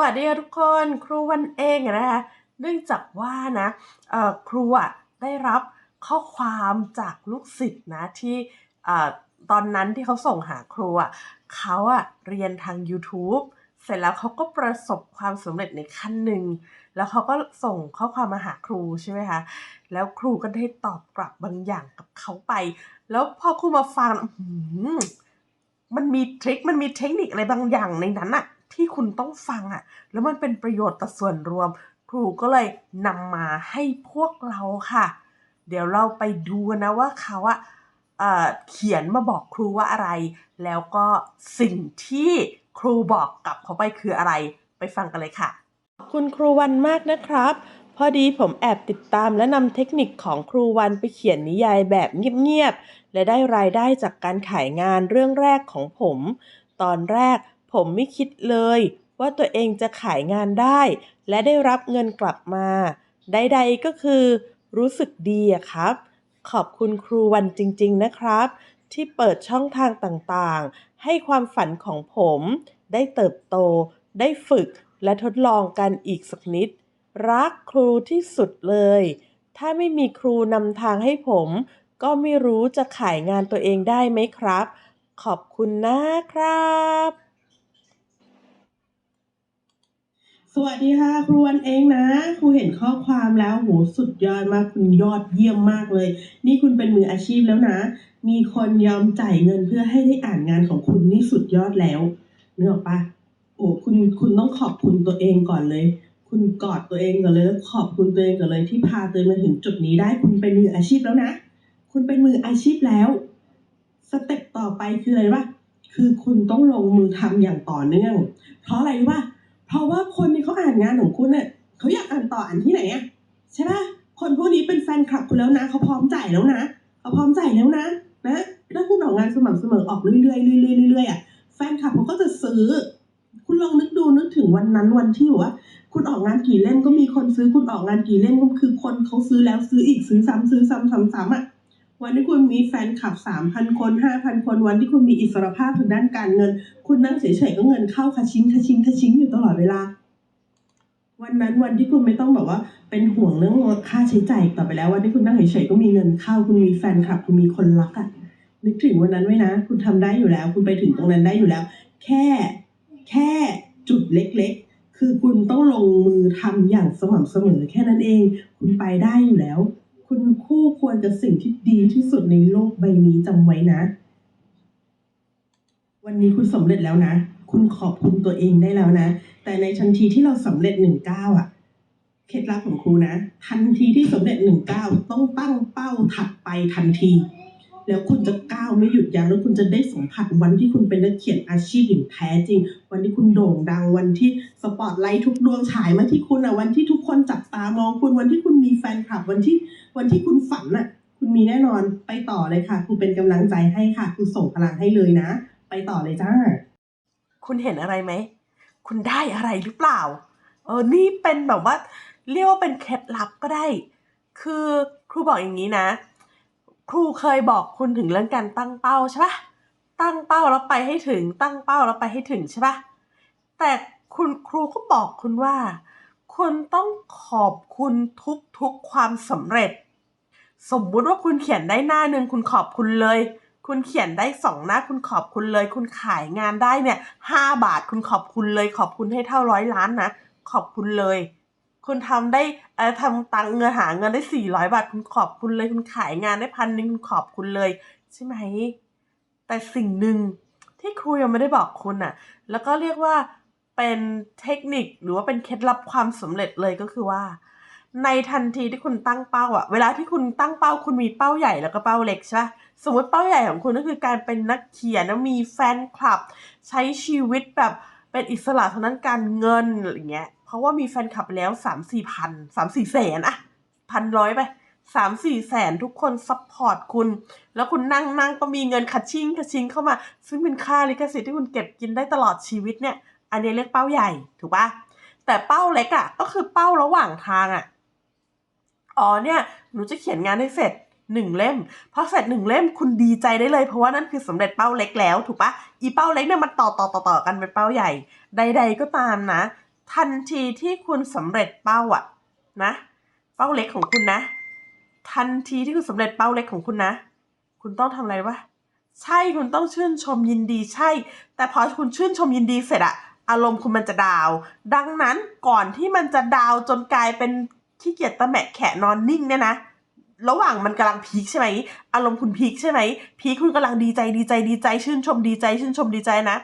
วัสดีค่ะทุกคนครูวันเองนะคะเนื่องจากว่านะครูอะได้รับข้อความจากลูกศิษย์นะที่ตอนนั้นที่เขาส่งหาครูอะเขาอะเรียนทาง YouTube เสร็จแล้วเขาก็ประสบความสำเร็จในขั้นหนึ่ง แล้วเขาก็ส่งข้อความมาหาครูใช่ไหมคะ แล้วครูก็ได้ตอบกลับบางอย่างกับเขาไป แล้วพอครูมาฟังมันมีทริค มันมีเทคนิคอะไรบางอย่างในนั้นอะ ที่คุณต้องฟังอะแล้วมันเป็นประโยชน์ต่อส่วนรวม ครูก็เลยนำมาให้พวกเราค่ะ เดี๋ยวเราไปดูนะว่าเขาอะเอ่อเขียนมาบอกครูว่าอะไร แล้วก็สิ่งที่ครูบอกกลับเขาไปคืออะไร ไปฟังกันเลยค่ะ คุณครูวันมากนะครับ พอดีผมแอบติดตามและนำเทคนิคของครูวันไปเขียนนิยายแบบเงียบๆ และได้รายได้จากการขายงานเรื่องแรกของผม ตอนแรก ผมไม่คิดเลย ว่าตัวเองจะขายงานได้ และได้รับเงินกลับมา ใดๆก็คือ รู้สึกดีอะครับ ขอบคุณครูวันจริง ๆ นะครับ ที่เปิดช่องทางต่างๆ ให้ความฝันของผม ได้เติบโต ได้ฝึกและทดลองกันอีกสักนิด รักครูที่สุดเลย ถ้าไม่มีครูนำทางให้ผม ก็ไม่รู้จะขายงานตัวเองได้ไหมครับ ขอบคุณนะครับ สวัสดีค่ะครูวันเองนะครูเห็นข้อความแล้วโหสุดยอดมากคุณยอดเยี่ยมมากเลย นี่คุณเป็นมืออาชีพแล้วนะ มีคนยอมจ่ายเงินเพื่อให้ได้อ่านงานของคุณนี่สุดยอดแล้วเนื้ออกปะโอ้คุณคุณต้องขอบคุณตัวเองก่อนเลย คุณกอดตัวเองก่อนเลยแล้วขอบคุณตัวเองก่อนเลยที่พาตัวเองมาถึงจุดนี้ได้คุณเป็นมืออาชีพแล้วนะ คุณเป็นมืออาชีพแล้วสเต็ปต่อไปคืออะไรวะคือคุณต้องลงมือทำอย่างต่อเนื่อง เพราะอะไรรู้ปะ ราะว่าคนที่เขาอ่านงานของคุณเนี่ยเขาอยากอ่านต่ออ่านที่ไหนอะใช่ปะคนพวกนี้เป็นแฟนคลับคุณแล้วนะเขาพร้อมจ่ายแล้วนะเขาพร้อมจ่ายแล้วนะนะถ้าคุณออกงานสม่ำเสมอออกเรื่อยๆเรื่อยๆเรื่อยๆอะแฟนคลับเขาก็จะซื้อ คุณลองนึกดูนึกถึงวันนั้นวันที่ว่า คุณออกงานกี่เล่มก็มีคนซื้อคุณออกงานกี่เล่มก็คือคนเขาซื้อแล้วซื้ออีกซื้อซ้ำซื้อซ้ำซ้ำซ้ำอะ วันที่คุณมีแฟนคลับสามพันคนห้าพันคนวันที่คุณมีอิสรภาพทางด้านการเงิน คุณนั่งเฉยๆก็เงินเข้าคาชิงคาชิงคาชิงอยู่ตลอดเวลา วันนั้นวันที่คุณไม่ต้องแบบว่าเป็นห่วงเรื่องค่าใช้จ่ายต่อไปแล้ว วันที่คุณนั่งเฉยๆก็มีเงินเข้า คุณมีแฟนคลับ คุณมีคนรักอะนึกถึงวันนั้นไว้นะ คุณทำได้อยู่แล้ว คุณไปถึงตรงนั้นได้อยู่แล้ว แค่แค่จุดเล็กๆ คือคุณต้องลงมือทำอย่างสม่ำเสมอแค่นั้นเอง คุณไปได้อยู่แล้ว คุณคู่ควรกับสิ่งที่ดีที่สุดในโลกใบนี้จำไว้นะ วันนี้คุณสำเร็จแล้วนะ คุณขอบคุณตัวเองได้แล้วนะ แต่ในทันทีที่เราสำเร็จหนึ่งเก้าวอะเคล็ดลับของครูนะ ทันทีที่สำเร็จหนึ่งเก้าต้องตั้งเป้าถัดไปทันที แล้วคุณจะก้าวไม่หยุดยั้งแล้วคุณจะได้สัมผัสวันที่คุณเป็นนักเขียนอาชีพอย่างแท้จริง วันที่คุณโด่งดังวันที่สปอตไลท์ทุกดวงฉายมาที่คุณอะวันที่ทุกคนจับตามองคุณวันที่คุณมีแฟนคลับวันที่วันที่คุณฝันอะคุณมีแน่นอนไปต่อเลยค่ะครูเป็นกำลังใจให้ค่ะครูส่งพลังให้เลยนะ ไปต่อเลยจ้า คุณเห็นอะไรไหมคุณได้อะไรหรือเปล่าเออนี่เป็นแบบว่าเรียกว่าเป็นเคล็ดลับก็ได้ คือครูบอกอย่างนี้นะ ครูเคยบอกคุณถึงเรื่องการตั้งเป้าใช่ปะตั้งเป้าแล้วไปให้ถึง ตั้งเป้าแล้วไปให้ถึงใช่ปะแต่คุณครูก็บอกคุณว่า คุณต้องขอบคุณทุกๆความสำเร็จ สมมุติว่าคุณเขียนได้หน้าหนึ่งคุณขอบคุณเลย คุณเขียนได้สองหน้าคุณขอบคุณเลย คุณขายงานได้เนี่ยห้าบาทคุณขอบคุณเลย ขอบคุณให้เท่าร้อยล้านนะขอบคุณเลย คุณทำได้เออทำตังเงินหาเงินได้สี่ร้อยบาทคุณขอบคุณเลยคุณขายงานได้พันหนึ่งคุณขอบคุณเลย ใช่ไหม แต่สิ่งหนึ่งที่ครูยังไม่ได้บอกคุณอะแล้วก็เรียกว่าเป็นเทคนิคหรือว่าเป็นเคล็ดลับความสำเร็จเลยก็คือว่า ในทันทีที่คุณตั้งเป้าอะเวลาที่คุณตั้งเป้าคุณมีเป้าใหญ่แล้วก็เป้าเล็กใช่ปะสมมติเป้าใหญ่ของคุณก็คือการเป็นนักเขียนมีแฟนคลับ ใช้ชีวิตแบบเป็นอิสระทางด้านการเงินอะไรเงี้ย เพราะว่ามีแฟนคลับแล้วสามสี่พันสามสี่แสนอะพันร้อยไปสามสี่แสนทุกคนซัพพอร์ตคุณ แล้วคุณนั่งนั่งก็มีเงินคัดชิงคัดชิงเข้ามา ซึ่งเป็นค่าลิขสิทธิ์ที่คุณเก็บกินได้ตลอดชีวิตเนี่ย อันนี้เรียกเป้าใหญ่ถูกปะแต่เป้าเล็กอะก็คือเป้าระหว่างทางอะอ๋อเนี่ยหนูจะเขียนงานให้เสร็จหนึ่งเล่มพอเสร็จหนึ่งเล่มคุณดีใจได้เลยเพราะว่านั่นคือสำเร็จเป้าเล็กแล้วถูกปะอีเป้าเล็กเนี่ยมันต่อต่อต่อต่อกันเป็นเป้าใหญ่ ใด ๆก็ตามนะ ทันทีที่คุณสำเร็จเป้าอะนะ เป้าเล็กของคุณนะ ทันทีที่คุณสำเร็จเป้าเล็กของคุณนะ คุณต้องทำอะไรวะใช่คุณต้องชื่นชมยินดีใช่ แต่พอคุณชื่นชมยินดีเสร็จอะอารมณ์คุณมันจะดาว ดังนั้นก่อนที่มันจะดาวจนกลายเป็นขี้เกียจตะแมะแขะนอนนิ่งเนี่ยนะระหว่างมันกำลังพีคใช่ไหม อารมณ์คุณพีคใช่ไหม พีคคุณกำลังดีใจดีใจดีใจ ชื่นชมดีใจ ชื่นชมดีใจนะ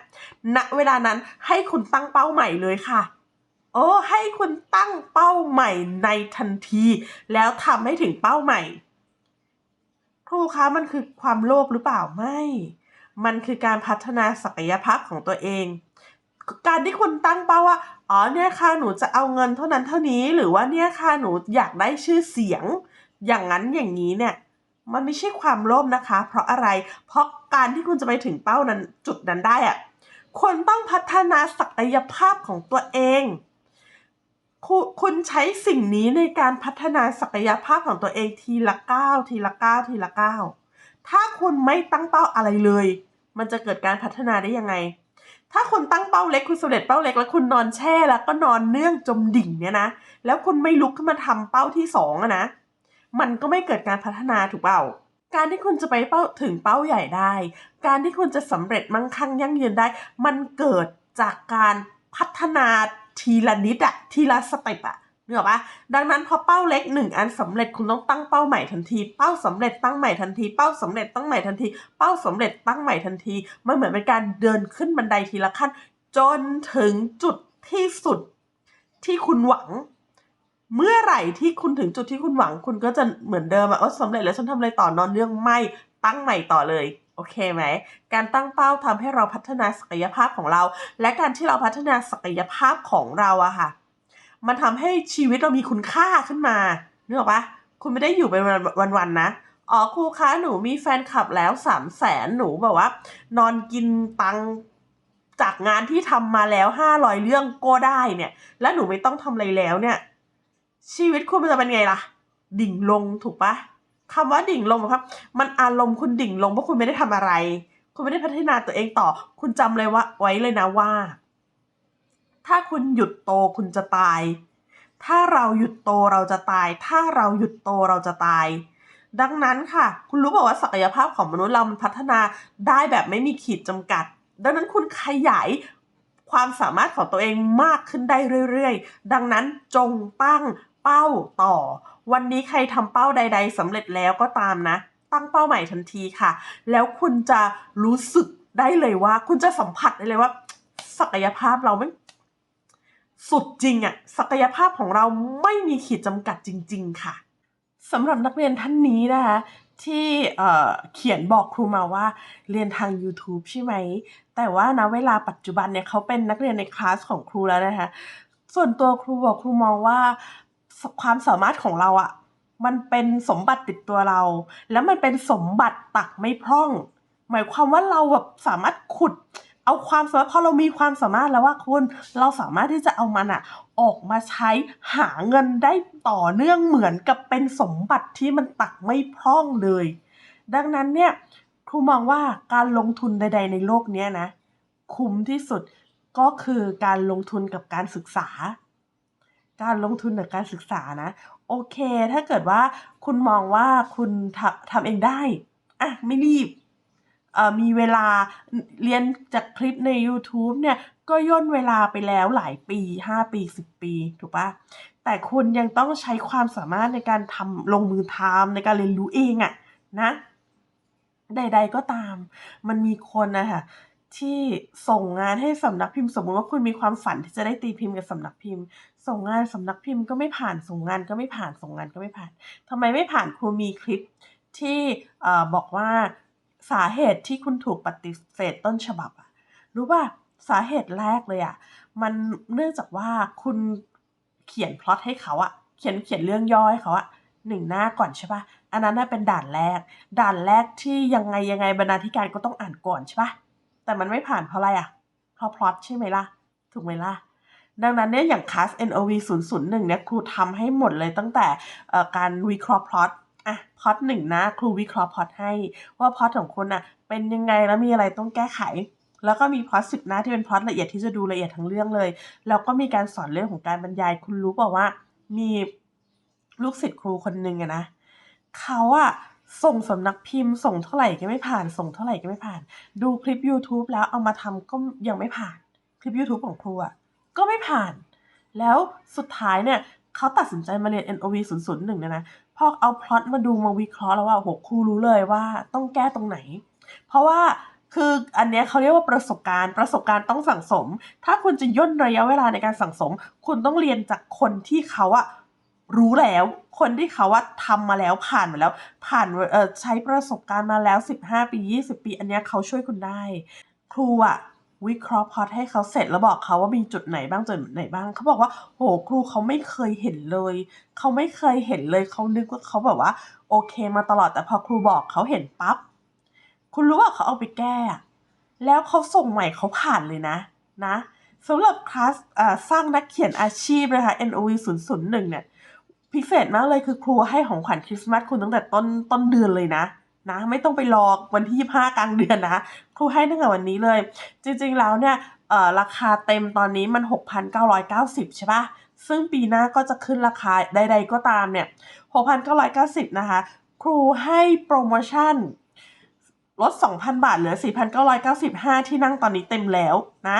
ณ เวลานั้นให้คุณตั้งเป้าใหม่เลยค่ะ โอ้ให้คุณตั้งเป้าใหม่ในทันที แล้วทำให้ถึงเป้าใหม่ครูคะมันคือความโลภหรือเปล่าไม่ มันคือการพัฒนาศักยภาพของตัวเอง การที่คุณตั้งเป้าว่า อ๋อเนี่ยค่ะหนูจะเอาเงินเท่านั้นเท่านี้ หรือว่าเนี่ยค่ะหนูอยากได้ชื่อเสียง อย่างนั้นอย่างนี้เนี่ย มันไม่ใช่ความโลภนะคะ เพราะอะไร เพราะการที่คุณจะไปถึงเป้านั้นจุดนั้นได้อะคุณต้องพัฒนาศักยภาพของตัวเอง คุคุณใช้สิ่งนี้ในการพัฒนาศักยภาพของตัวเองทีละก้าวทีละก้าวทีละก้าวถ้าคุณไม่ตั้งเป้าอะไรเลย มันจะเกิดการพัฒนาได้ยังไง ถ้าคุณตั้งเป้าเล็กคุณสำเร็จเป้าเล็กแล้วคุณนอนแช่แล้วก็นอนเนื่องจมดิ่งเนี่ยนะแล้วคุณไม่ลุกขึ้นมาทำเป้าที่สองนะมันก็ไม่เกิดการพัฒนาถูกเปล่าการที่คุณจะไปเป้าถึงเป้าใหญ่ได้ การที่คุณจะสำเร็จมั่งคั่งยั่งยืนได้ มันเกิดจากการพัฒนา ทีละนิดอะทีละสเต็ปอะนึกออกปะดังนั้นพอเป้าเล็กหนึ่งอันสำเร็จคุณต้องตั้งเป้าใหม่ทันที เป้าสำเร็จตั้งใหม่ทันที เป้าสำเร็จตั้งใหม่ทันที เป้าสำเร็จตั้งใหม่ทันที มันเหมือนเป็นการเดินขึ้นบันไดทีละขั้น จนถึงจุดที่สุดที่คุณหวัง เมื่อไหร่ที่คุณถึงจุดที่คุณหวัง คุณก็จะเหมือนเดิมอะว่าสำเร็จแล้วฉันทำอะไรต่อนอนเรื่องไม่ตั้งใหม่ต่อเลย โอเคไหม การตั้งเป้าทำให้เราพัฒนาศักยภาพของเรา และการที่เราพัฒนาศักยภาพของเราอะค่ะ มันทำให้ชีวิตเรามีคุณค่าขึ้นมานึกออกปะคุณไม่ได้อยู่ไปวันๆนะอ๋อครูคะหนูมีแฟนคลับแล้วสามแสนหนูแบบว่า นอนกินตังจากงานที่ทำมาแล้วห้าร้อยเรื่องก็ได้เนี่ย แล้วหนูไม่ต้องทำอะไรแล้วเนี่ย ชีวิตคุณมันจะเป็นไงล่ะ ดิ่งลงถูกปะ คำว่าดิ่งลงครับ มันอารมณ์คุณดิ่งลงเพราะคุณไม่ได้ทำอะไร คุณไม่ได้พัฒนาตัวเองต่อ คุณจำเลยว่าไว้เลยนะว่า ถ้าคุณหยุดโตคุณจะตาย ถ้าเราหยุดโตเราจะตาย ถ้าเราหยุดโตเราจะตาย ดังนั้นค่ะ คุณรู้บอกว่าศักยภาพของมนุษย์เรามันพัฒนาได้แบบไม่มีขีดจำกัด ดังนั้นคุณขยายความสามารถของตัวเองมากขึ้นได้เรื่อย ๆ ดังนั้นจงตั้ง เป้าต่อ วันนี้ใครทำเป้าใด ๆสำเร็จแล้วก็ตามนะ ตั้งเป้าใหม่ทันทีค่ะ แล้วคุณจะรู้สึกได้เลยว่า คุณจะสัมผัสได้เลยว่า ศักยภาพเราไม่สุดจริงอะศักยภาพของเราไม่มีขีดจำกัดจริง ๆ ค่ะสำหรับนักเรียนท่านนี้นะคะที่เเขียนบอกครูมาว่าเรียนทาง YouTube ใช่ไหม แต่ว่านะเวลาปัจจุบันเนี่ยเขาเป็นนักเรียนในคลาสของครูแล้วนะคะ ส่วนตัวครูบอกครูมองว่า ความสามารถของเราอะมันเป็นสมบัติติดตัวเรา แล้วมันเป็นสมบัติตักไม่พร่อง หมายความว่าเราแบบสามารถขุด เอาความสามารถพอเรามีความสามารถแล้วว่าคุณเราสามารถที่จะเอามันอะออกมาใช้หาเงินได้ต่อเนื่องเหมือนกับเป็นสมบัติที่มันตักไม่พร่องเลย ดังนั้นเนี่ยครูมองว่าการลงทุนใด ๆ ในโลกนี้นะ คุ้มที่สุดก็คือการลงทุนกับการศึกษา การลงทุนกับการศึกษานะ โอเค ถ้าเกิดว่าคุณมองว่าคุณทำทำเองได้อะไม่รีบมีเวลาเรียนจากคลิปใน YouTube เนี่ย ก็ย่นเวลาไปแล้วหลายปี 5 ปี 10 ปี ถูกปะแต่คุณยังต้องใช้ความสามารถในการทำลงมือทำในการเรียนรู้เองอะนะ ใด ๆ ก็ตาม มันมีคนนะคะ ที่ส่งงานให้สำนักพิมพ์สมมติว่าคุณมีความฝันที่จะได้ตีพิมพ์กับสำนักพิมพ์ ส่งงานสำนักพิมพ์ก็ไม่ผ่านส่งงานก็ไม่ผ่านส่งงานก็ไม่ผ่านทำไมไม่ผ่านครูมีคลิปที่บอกว่าสาเหตุที่คุณถูกปฏิเสธต้นฉบับอะรู้ป่ะสาเหตุแรกเลยอะมันเนื่องจากว่าคุณเขียนพล็อตให้เขาอะเขียนเขียนเรื่องย่อให้เขาอะหนึ่งหน้าก่อนใช่ป่ะอันนั้นน่ะเป็นด่านแรก ด่านแรกที่ยังไงยังไงบรรณาธิการก็ต้องอ่านก่อนใช่ป่ะ แต่มันไม่ผ่านเพราะอะไรอะเพราะพลอตใช่ไหมล่ะ ถูกไหมล่ะ ดังนั้นเนี่ยอย่างคลาส NOV 001เนี่ยครูทำให้หมดเลยตั้งแต่การวิเคราะห์พลอตอะพลอตหนึ่งนะครูวิเคราะห์พลอตให้ว่าพลอตของคุณอะเป็นยังไงแล้วมีอะไรต้องแก้ไข แล้วก็มีพลอต10หน้าที่เป็นพลอตละเอียดที่จะดูละเอียดทั้งเรื่องเลย แล้วก็มีการสอนเรื่องของการบรรยายคุณรู้เปล่าว่า มีลูกศิษย์ครูคนหนึ่งอะนะเขาอะ ส่งสำนักพิมพ์ ส่งเท่าไหร่ก็ไม่ผ่าน ส่งเท่าไหร่ก็ไม่ผ่าน ดูคลิปยูทูบแล้วเอามาทำก็ยังไม่ผ่าน คลิปยูทูบของครูอะก็ไม่ผ่าน แล้วสุดท้ายเนี่ยเขาตัดสินใจมาเรียน NOV 001เนี่ยนะพอเอาพล็อตมาดูมาวิเคราะห์แล้วว่าโอ้โฮครูรู้เลยว่าต้องแก้ตรงไหน เพราะว่าคืออันเนี้ยเขาเรียกว่าประสบการณ์ประสบการณ์ต้องสั่งสม ถ้าคุณจะย่นระยะเวลาในการสั่งสม คุณต้องเรียนจากคนที่เขาอะรู้แล้ว คนที่เขาอะทำมาแล้วผ่านมาแล้ว ผ่านเออใช้ประสบการณ์มาแล้ว 15 ปี 20 ปี อันเนี้ยเขาช่วยคุณได้ ครูอะวิเคราะห์พล็อตให้เขาเสร็จแล้วบอกเขาว่ามีจุดไหนบ้างจุดไหนบ้างเขาบอกว่าโอ้โฮครูเขาไม่เคยเห็นเลย เขาไม่เคยเห็นเลยเขานึกว่าเขาแบบว่า โอเคมาตลอดแต่พอครูบอกเขาเห็นปั๊บคุณรู้เปล่าเขาเอาไปแก้ แล้วเขาส่งใหม่เขาผ่านเลยนะ นะสำหรับคลาสอ่าสร้างนักเขียนอาชีพนะคะ NOV 001เนี่ย พิเศษมากเลยคือครูให้ของขวัญคริสต์มาสคุณตั้งแต่ต้นต้นเดือนเลยนะนะไม่ต้องไปรอวันที่ 25 กลางเดือนนะครูให้ตั้งแต่วันนี้เลย จริงๆแล้วเนี่ยราคาเต็มตอนนี้มัน 6,990 ใช่ปล่าซึ่งปีหน้าก็จะขึ้นราคาใด ๆ ก็ตามเนี่ย 6,990 นะคะ ครูให้โพรโมชั่นลด 2,000 บาทเหลือ 4,995 ที่นั่งตอนนี้เต็มแล้วนะ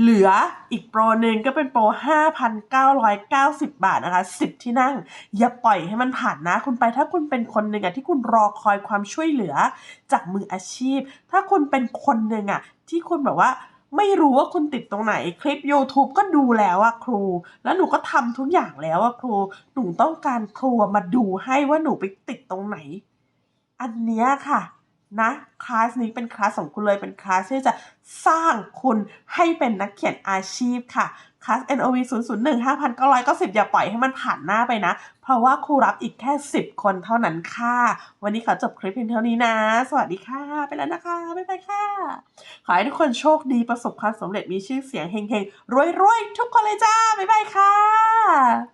เหลืออีกโปรหนึ่งก็เป็นโปร 5,990 บาทนะคะ 10 ที่นั่ง อย่าปล่อยให้มันผ่านนะ คุณไปถ้าคุณเป็นคนหนึ่งอะที่คุณรอคอยความช่วยเหลือจากมืออาชีพ ถ้าคุณเป็นคนหนึ่งอะที่คุณแบบว่าไม่รู้ว่าคุณติดตรงไหนคลิปยูทูบก็ดูแล้วอะครู แล้วหนูก็ทำทุกอย่างแล้วอะครู หนูต้องการครูมาดูให้ว่าหนูไปติดตรงไหน อันเนี้ยค่ะ นะคลาสนี้เป็นคลาสของคุณเลยเป็นคลาสที่จะสร้างคุณให้เป็นนักเขียนอาชีพค่ะคลาส NOV 001 5,990 อย่าปล่อยให้มันผ่านหน้าไปนะ เพราะว่าครูรับอีกแค่ 10 คนเท่านั้นค่ะ วันนี้ขอจบคลิปเพียงเท่านี้นะ สวัสดีค่ะ ไปแล้วนะคะ บ๊ายบายค่ะ ขอให้ทุกคนโชคดีประสบความสำเร็จมีชื่อเสียงเฮงๆ รวยๆ ทุกคนเลยจ้า บ๊ายบายค่ะ